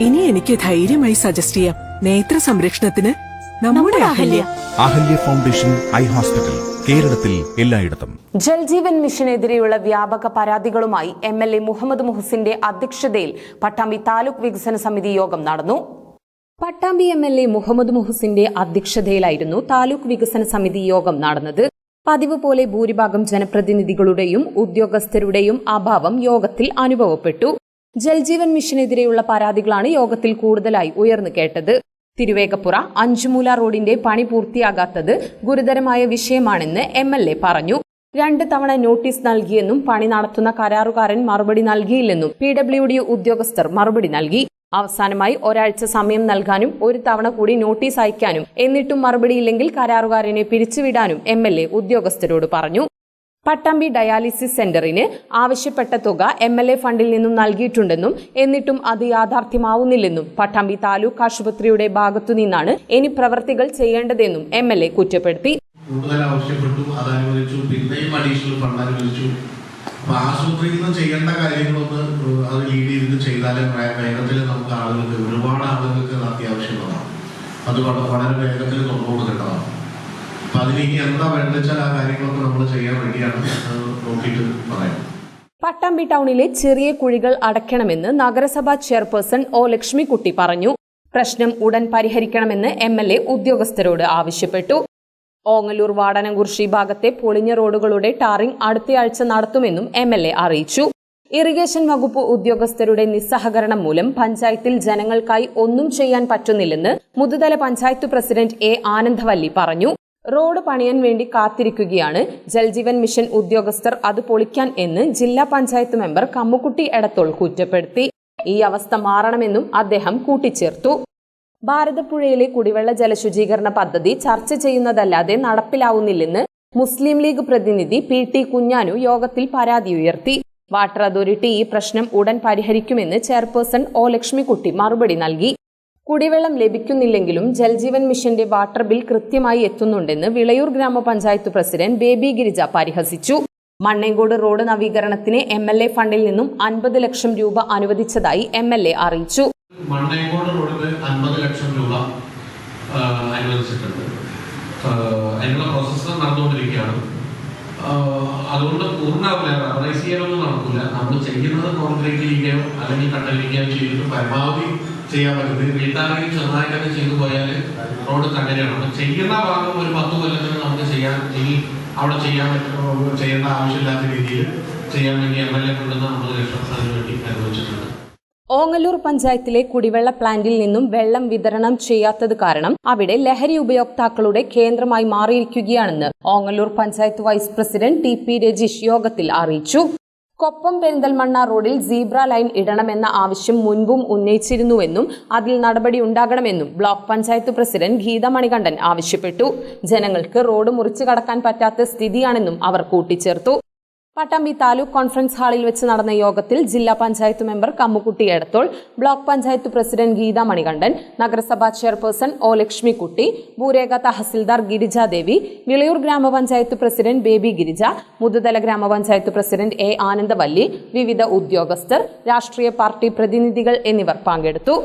ഇനി എനിക്ക് ധൈര്യമായി സജസ്റ്റ് ചെയ്യാം. നേത്ര സംരക്ഷണത്തിന് നമ്മുടെ Ahalya. Ahalya. Foundation eye hospital കേരളത്തിൽ എല്ലായിടത്തും. ജൽജീവൻ മിഷനെതിരെയുള്ള വ്യാപക പരാതികളുമായി എം എൽ എ മുഹമ്മദ് മുഹസിന്റെ അധ്യക്ഷതയിൽ പട്ടാമ്പി താലൂക്ക് വികസന സമിതി യോഗം നടന്നു. Pattambi M L A Muhammad മുഹസിന്റെ അധ്യക്ഷതയിലായിരുന്നു താലൂക്ക് വികസന സമിതി യോഗം നടന്നത്. പതിവ് പോലെ ഭൂരിഭാഗം ജനപ്രതിനിധികളുടെയും ഉദ്യോഗസ്ഥരുടെയും അഭാവം യോഗത്തിൽ അനുഭവപ്പെട്ടു. ജൽജീവൻ മിഷനെതിരെയുള്ള പരാതികളാണ് യോഗത്തിൽ കൂടുതലായി ഉയർന്നു കേട്ടത്. തിരുവേഗപ്പുറ അഞ്ചുമൂല റോഡിന്റെ പണി പൂർത്തിയാകാത്തത് ഗുരുതരമായ വിഷയമാണെന്ന് എം എൽ എ പറഞ്ഞു. രണ്ട് തവണ നോട്ടീസ് നൽകിയെന്നും പണി നടത്തുന്ന കരാറുകാരൻ മറുപടി നൽകിയില്ലെന്നും പി ഡബ്ല്യു ഡി ഉദ്യോഗസ്ഥർ മറുപടി നൽകി. അവസാനമായി ഒരാഴ്ച സമയം നൽകാനും ഒരു തവണ കൂടി നോട്ടീസ് അയക്കാനും എന്നിട്ടും മറുപടിയില്ലെങ്കിൽ കരാറുകാരനെ പിരിച്ചുവിടാനും എം എൽ എ ഉദ്യോഗസ്ഥരോട് പറഞ്ഞു. പട്ടാമ്പി ഡയാലിസിസ് സെന്ററിന് ആവശ്യപ്പെട്ട തുക എം എൽ എ ഫണ്ടിൽ നിന്നും നൽകിയിട്ടുണ്ടെന്നും എന്നിട്ടും അത് യാഥാർത്ഥ്യമാവുന്നില്ലെന്നും പട്ടാമ്പി താലൂക്ക് ആശുപത്രിയുടെ ഭാഗത്തു നിന്നാണ് ഇനി പ്രവർത്തികൾ ചെയ്യേണ്ടതെന്നും എം എൽ എ കുറ്റപ്പെടുത്തി. കൂടുതൽ ആവശ്യപ്പെട്ടു അത് അനുവദിച്ചു. പിന്നെയും അഡീഷണൽ അനുവദിച്ചു. അപ്പൊ ആശുപത്രിയിൽ നിന്ന് ചെയ്യേണ്ട കാര്യങ്ങളൊന്ന് അത് ലീഡ് ചെയ്ത് ചെയ്താലേ വേഗത്തിൽ നമുക്ക് ആളുകൾക്ക് ഒരുപാട് ആളുകൾക്ക് അത് അത്യാവശ്യമുള്ളതാണ്. അത് വളരെ വേഗത്തിൽ തുറന്നു കൊടുക്കേണ്ടതാണ് ഇനി എന്താ വേണ്ടത് ആ കാര്യങ്ങളൊക്കെ നമ്മൾ ചെയ്യാൻ വേണ്ടിയാണ് നോക്കിയിട്ട് പറയാം. പട്ടാമ്പി ടൗണിലെ ചെറിയ കുഴികൾ അടയ്ക്കണമെന്ന് നഗരസഭാ ചെയർപേഴ്സൺ ഒ ലക്ഷ്മിക്കുട്ടി പറഞ്ഞു. പ്രശ്നം ഉടൻ പരിഹരിക്കണമെന്ന് എം എൽ എ ഉദ്യോഗസ്ഥരോട് ആവശ്യപ്പെട്ടു. ഓങ്ങല്ലൂർ വാടനകുർഷി ഭാഗത്തെ പൊളിഞ്ഞ റോഡുകളുടെ ടാറിംഗ് അടുത്തയാഴ്ച നടത്തുമെന്നും എം എൽ എ അറിയിച്ചു. ഇറിഗേഷൻ വകുപ്പ് ഉദ്യോഗസ്ഥരുടെ നിസ്സഹകരണം മൂലം പഞ്ചായത്തിൽ ജനങ്ങൾക്കായി ഒന്നും ചെയ്യാൻ പറ്റുന്നില്ലെന്ന് മുതുതല പഞ്ചായത്ത് പ്രസിഡന്റ് എ ആനന്ദവല്ലി പറഞ്ഞു. റോഡ് പണിയാൻ വേണ്ടി കാത്തിരിക്കുകയാണ്. ജൽജീവൻ മിഷൻ ഉദ്യോഗസ്ഥർ അത് പൊളിക്കാൻ എന്ന് ജില്ലാ പഞ്ചായത്ത് മെമ്പർ കമ്മുക്കുട്ടി എടത്തോൾ കുറ്റപ്പെടുത്തി. ഈ അവസ്ഥ മാറണമെന്നും അദ്ദേഹം കൂട്ടിച്ചേർത്തു. ഭാരതപ്പുഴയിലെ കുടിവെള്ള ജലശുചീകരണ പദ്ധതി ചർച്ച ചെയ്യുന്നതല്ലാതെ നടപ്പിലാവുന്നില്ലെന്ന് മുസ്ലിം ലീഗ് പ്രതിനിധി പി ടി കുഞ്ഞാനു യോഗത്തിൽ പരാതി ഉയർത്തി. വാട്ടർ അതോറിറ്റി ഈ പ്രശ്നം ഉടൻ പരിഹരിക്കുമെന്ന് ചെയർപേഴ്സൺ ഒ ലക്ഷ്മിക്കുട്ടി മറുപടി നൽകി. കുടിവെള്ളം ലഭിക്കുന്നില്ലെങ്കിലും ജൽജീവൻ മിഷന്റെ വാട്ടർ ബിൽ കൃത്യമായി എത്തുന്നുണ്ടെന്ന് വിളയൂർ ഗ്രാമപഞ്ചായത്ത് പ്രസിഡന്റ് ബേബി ഗിരിജ പരിഹസിച്ചു. മണ്ണേങ്കോട് റോഡ് നവീകരണത്തിന് എം എൽ എ ഫണ്ടിൽ നിന്നും അൻപത് ലക്ഷം രൂപ അനുവദിച്ചതായി എം എൽ എ അറിയിച്ചു. മണ്ണേങ്കോട് റോഡിന് അൻപത് ലക്ഷം രൂപ അനുവദിച്ചിട്ടുണ്ട്. അതിനുള്ള പ്രോസസ്സ് നടന്നുകൊണ്ടിരിക്കുകയാണ്. അതുകൊണ്ട് പൂർണമാവില്ല. റബ്ബറൈസ് ചെയ്യാനൊന്നും നടക്കില്ല നമ്മൾ ചെയ്യുന്നത് കോൺക്രീറ്റ് ചെയ്യുകയോ അല്ലെങ്കിൽ കണ്ടലിക്കുകയോ ചെയ്തിട്ട് പരമാവധി ചെയ്യാൻ പറ്റും. വീട്ടാണെങ്കിൽ ചെറുതായിട്ടൊക്കെ ചെയ്തു പോയാൽ റോഡ് കണ്ടലാണ് അപ്പം ചെയ്യുന്ന ഭാഗം ഒരു പത്ത് കൊല്ലത്തിന് നമുക്ക് ചെയ്യാൻ ഇനി അവിടെ ചെയ്യാൻ ചെയ്യേണ്ട ആവശ്യമില്ലാത്ത രീതിയിൽ ചെയ്യാൻ വേണ്ടി എം എൽ എ കൊണ്ടുവന്ന് അമ്പത് ലക്ഷം അതിന് വേണ്ടി അനുവദിച്ചിട്ടുണ്ട്. ഓങ്ങല്ലൂർ പഞ്ചായത്തിലെ കുടിവെള്ള പ്ലാന്റിൽ നിന്നും വെള്ളം വിതരണം ചെയ്യാത്തത് കാരണം അവിടെ ലഹരി ഉപയോക്താക്കളുടെ കേന്ദ്രമായി മാറിയിരിക്കുകയാണെന്ന് Ongallur panchayat vice president T P Rajeesh യോഗത്തിൽ അറിയിച്ചു. കൊപ്പം പെരിന്തൽമണ്ണ റോഡിൽ സീബ്ര ലൈൻ ഇടണമെന്ന ആവശ്യം മുൻപും ഉന്നയിച്ചിരുന്നുവെന്നും അതിൽ നടപടി ഉണ്ടാകണമെന്നും ബ്ലോക്ക് പഞ്ചായത്ത് പ്രസിഡന്റ് ഗീത മണികണ്ഠൻ ആവശ്യപ്പെട്ടു. ജനങ്ങൾക്ക് റോഡ് മുറിച്ചു കടക്കാൻ പറ്റാത്ത സ്ഥിതിയാണെന്നും അവർ കൂട്ടിച്ചേർത്തു. പട്ടാമ്പി താലൂക്ക് കോൺഫറൻസ് ഹാളിൽ വെച്ച് നടന്ന യോഗത്തിൽ ജില്ലാ panchayat member Kammukutty Edathol block panchayat president Geetha Manikandan നഗരസഭാ ചെയർപേഴ്സൺ ഒ ലക്ഷ്മിക്കുട്ടി ഭൂരേഖ തഹസിൽദാർ ഗിരിജാദേവി വിളയൂർ ഗ്രാമപഞ്ചായത്ത് പ്രസിഡന്റ് ബേബി ഗിരിജ മുതുതല ഗ്രാമപഞ്ചായത്ത് പ്രസിഡന്റ് എ ആനന്ദവല്ലി വിവിധ ഉദ്യോഗസ്ഥർ രാഷ്ട്രീയ പാർട്ടി പ്രതിനിധികൾ എന്നിവർ പങ്കെടുത്തു.